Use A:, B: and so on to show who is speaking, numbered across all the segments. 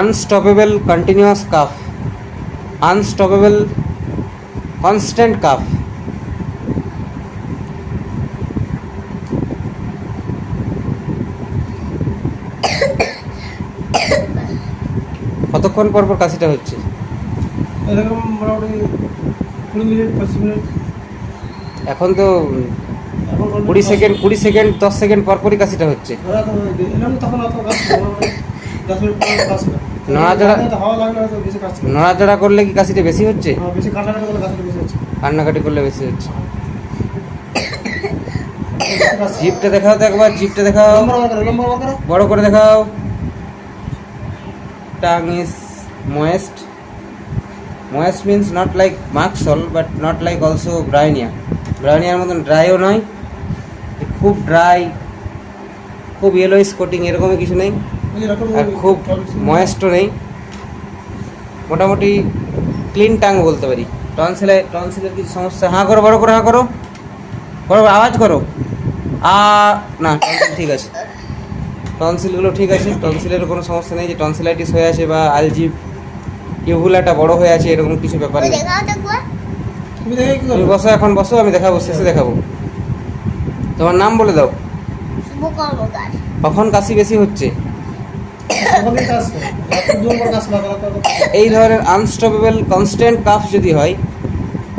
A: Unstoppable continuous cough unstoppable constant cough. কতক্ষণ পর পর কাশিটা হচ্ছে?
B: এরকম মোটামুটি কুড়ি মিনিট পঁচিশ মিনিট।
A: এখন তো কুড়ি সেকেন্ড কুড়ি সেকেন্ড দশ সেকেন্ড পর পরই কাশিটা হচ্ছে।
B: এরকম তখন
A: নড়াচড়া- করলে কি কাশিটা বেশি হচ্ছে?
B: হ্যাঁ, কাজটা বেশি হচ্ছে।
A: কান্নাকাটি করলে বেশি হচ্ছে। জিপটা দেখাও তো একবার জিপটা দেখাও। বড় করে দেখাও। Tongue is moist moist means not like maxol but not like also bryonia ব্রাউনিয়ার মতন ড্রাইও নয়। খুব ড্রাই খুব ইয়েলোইস কোটিং এরকমই কিছু নেই। আর খুব ময়েস্টও নেই। মোটামুটি ক্লিন টাং বলতে পারি। টনসিলে টনসিলের কিছু সমস্যা? হাঁ করো বড় করে হাঁ করো। বড় করে আওয়াজ করো। আ না ঠিক আছে। টনসিলগুলো ঠিক আছে। টনসিলের কোনো সমস্যা নেই যে টনসিলাইটিস হয়ে আছে বা আলজিভ ইউভুলাটা বড় হয়ে আছে এরকম কিছু ব্যাপার নেই।
B: তুমি দেখে কি
A: তুমি
B: করবে
A: বসো এখন বসো আমি দেখাবো শেষে দেখাবো। তোমার নাম বলে দাও। কখন কাশি বেশি হচ্ছে? এই ধরনের আনস্টপেবল কনস্ট্যান্ট কাফ যদি হয়,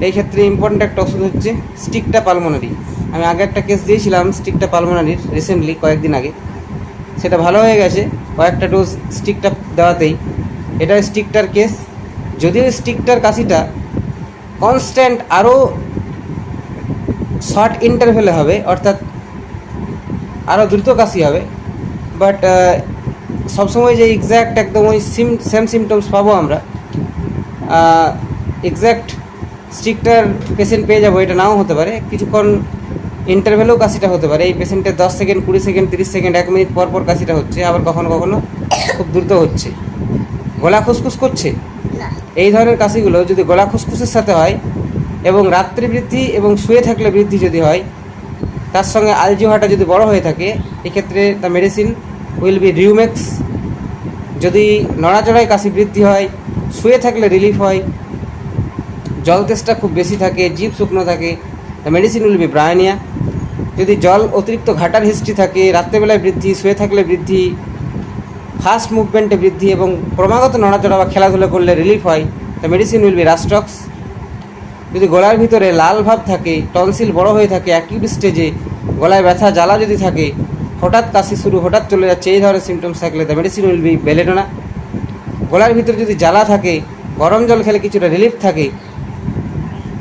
A: এই ক্ষেত্রে ইম্পর্ট্যান্ট একটা ওষুধ হচ্ছে স্টিকটা পালমোনারি আমি আগে একটা কেস দিয়েছিলাম স্টিকটা পালমোনারির রিসেন্টলি কয়েকদিন আগে। সেটা ভালো হয়ে গেছে, কয়েকটা ডোজ স্টিকটা দেওয়াতেই। এটা স্টিকটার কেস যদিও স্টিকটার কাশিটা কনস্ট্যান্ট আরও শর্ট ইন্টারভেলে হবে, অর্থাৎ আরও দ্রুত কাশি হবে বাট সবসময় যে এক্স্যাক্ট একদম ওই সিম সেম সিমটমস পাবো আমরা এক্স্যাক্ট স্টিকটার পেশেন্ট পেয়ে যাব এটা নাও হতে পারে। কিছুক্ষণ ইন্টারভেলেও কাশিটা হতে পারে। এই পেশেন্টের দশ সেকেন্ড কুড়ি সেকেন্ড তিরিশ সেকেন্ড এক মিনিট পর পর কাশিটা হচ্ছে আবার কখনো কখনো খুব দ্রুত হচ্ছে। গলা খুসখুস করছে? এই ধরনের কাশিগুলো যদি গলা খুসখুসের সাথে হয় এবং রাত্রি বৃদ্ধি এবং শুয়ে থাকলে বৃদ্ধি যদি হয় তার সঙ্গে আলজিওহাটা যদি বড় হয়ে থাকে এক্ষেত্রে the medicine will be rumex. যদি নড়াচড়ায় কাশি বৃদ্ধি হয়, শুয়ে থাকলে রিলিফ হয়। জল তেষ্টা খুব বেশি থাকে জিভ শুকনো থাকে the medicine will be bryonia যদি জল অতিরিক্ত ঘাটার হিস্ট্রি থাকে, রাত্রেবেলায় বৃদ্ধি, শুয়ে থাকলে বৃদ্ধি ফাস্ট মুভমেন্টে বৃদ্ধি এবং ক্রমাগত নড়াচড়া বা খেলাধুলা করলে রিলিফ হয় the medicine will be rhus tox যদি গলার ভিতরে লাল ভাব থাকে টনসিল বড় হয়ে থাকে অ্যাকিউট স্টেজে গলায় ব্যথা, জ্বালা যদি থাকে হঠাৎ কাশি শুরু, হঠাৎ চলে যাচ্ছে, এই ধরনের সিমটমস থাকলে the medicine will be belladonna গলার ভিতরে যদি জ্বালা থাকে, গরম জল খেলে কিছুটা রিলিফ থাকে,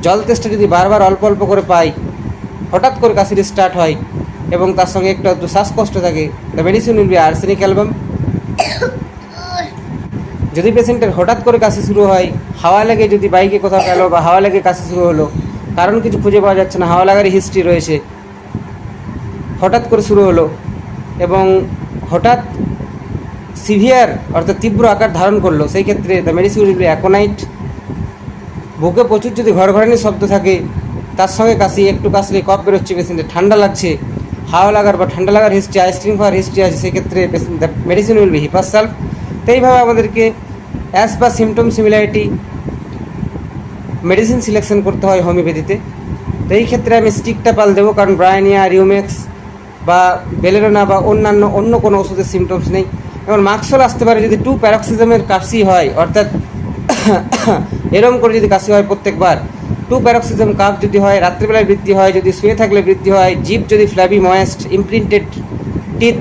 A: জল তেষ্টা যদি বারবার অল্প অল্প করে পাই, হঠাৎ করে কাশির স্টার্ট হয়, এবং তার সঙ্গে একটু একটু শ্বাসকষ্ট থাকে the medicine will be arsenic album যদি পেশেন্টের হঠাৎ করে কাশি শুরু হয়, হাওয়া লেগে যদি বাইকে কোথাও গেল বা হাওয়া লেগে কাশি শুরু হলো, কারণ কিছু খুঁজে পাওয়া যাচ্ছে না, হাওয়া লাগারই হিস্ট্রি রয়েছে। হঠাৎ করে শুরু হলো এবং হঠাৎ সিভিয়ার অর্থাৎ তীব্র আকার ধারণ করল, সেই ক্ষেত্রে the medicine will be aconite বুকে প্রচুর যদি ঘরঘরানি শব্দ থাকে, তার সঙ্গে কাশি, একটু কাশলে কফ বেরোচ্ছে, পেশেন্টের ঠান্ডা লাগছে, হাওয়া লাগার বা ঠান্ডা লাগার হিস্ট্রি আইসক্রিম খাওয়ার হিস্ট্রি আছে সেক্ষেত্রে মেডিসিন উইল বি হিপাসাল তো এইভাবে আমাদেরকে অ্যাজ বা সিমটম সিমিলারিটি মেডিসিন সিলেকশন করতে হয় হোমিওপ্যাথিতে তো। এই ক্ষেত্রে আমি স্টিকটা পাল দেবো, কারণ ব্রায়ানিয়া রিউমেক্স বা বেলেরোনা বা অন্যান্য অন্য কোনো ওষুধের সিমটমস নেই। যেমন মাক্সল আসতে পারে যদি টু প্যারক্সিজমের কাশি হয়, অর্থাৎ এরম করে যদি কাশি হয় প্রত্যেকবার। টু প্যারক্সিজম কাপ যদি হয়, রাত্রিবেলায় বৃদ্ধি হয়, যদি শুয়ে থাকলে বৃদ্ধি হয় জিপ যদি flabby moist imprinted teeth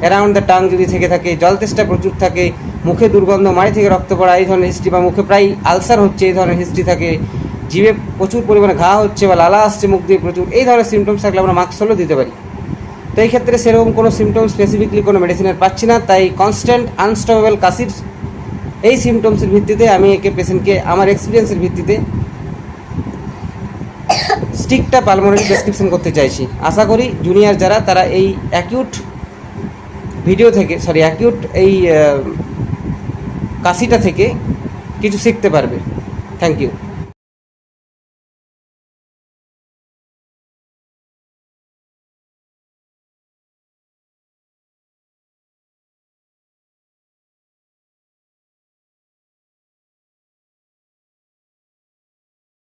A: around the tongue যদি থেকে থাকে, জল তেষ্টা প্রচুর থাকে, মুখে দুর্গন্ধ, মাড়ি থেকে রক্ত পড়া, এই ধরনের হিস্ট্রি বা মুখে প্রায় আলসার হচ্ছে, এই ধরনের হিস্ট্রি থাকে। জিভে প্রচুর পরিমাণে ঘা হচ্ছে বা লালা আসছে, মুখ দিয়ে প্রচুর, এই ধরনের সিমটমস থাকলে আমরা মাস্কলও দিতে পারি। তো এই ক্ষেত্রে সেরকম কোনো সিমটম স্পেসিফিকলি কোনো মেডিসিনের পাচ্ছি না, তাই কনস্ট্যান্ট আনস্টপেবল কাশির এই সিমটমসের ভিত্তিতে আমি একে পেশেন্টকে আমার এক্সপিরিয়েন্সের ভিত্তিতে স্টিকটা পালমোনারি প্রেসক্রিপশন করতে চাইছি। আশা করি জুনিয়র যারা, তারা এই অ্যাকিউট ভিডিও থেকে সরি অ্যাকিউট এই কাশিটা থেকে কিছু শিখতে পারবে। Thank you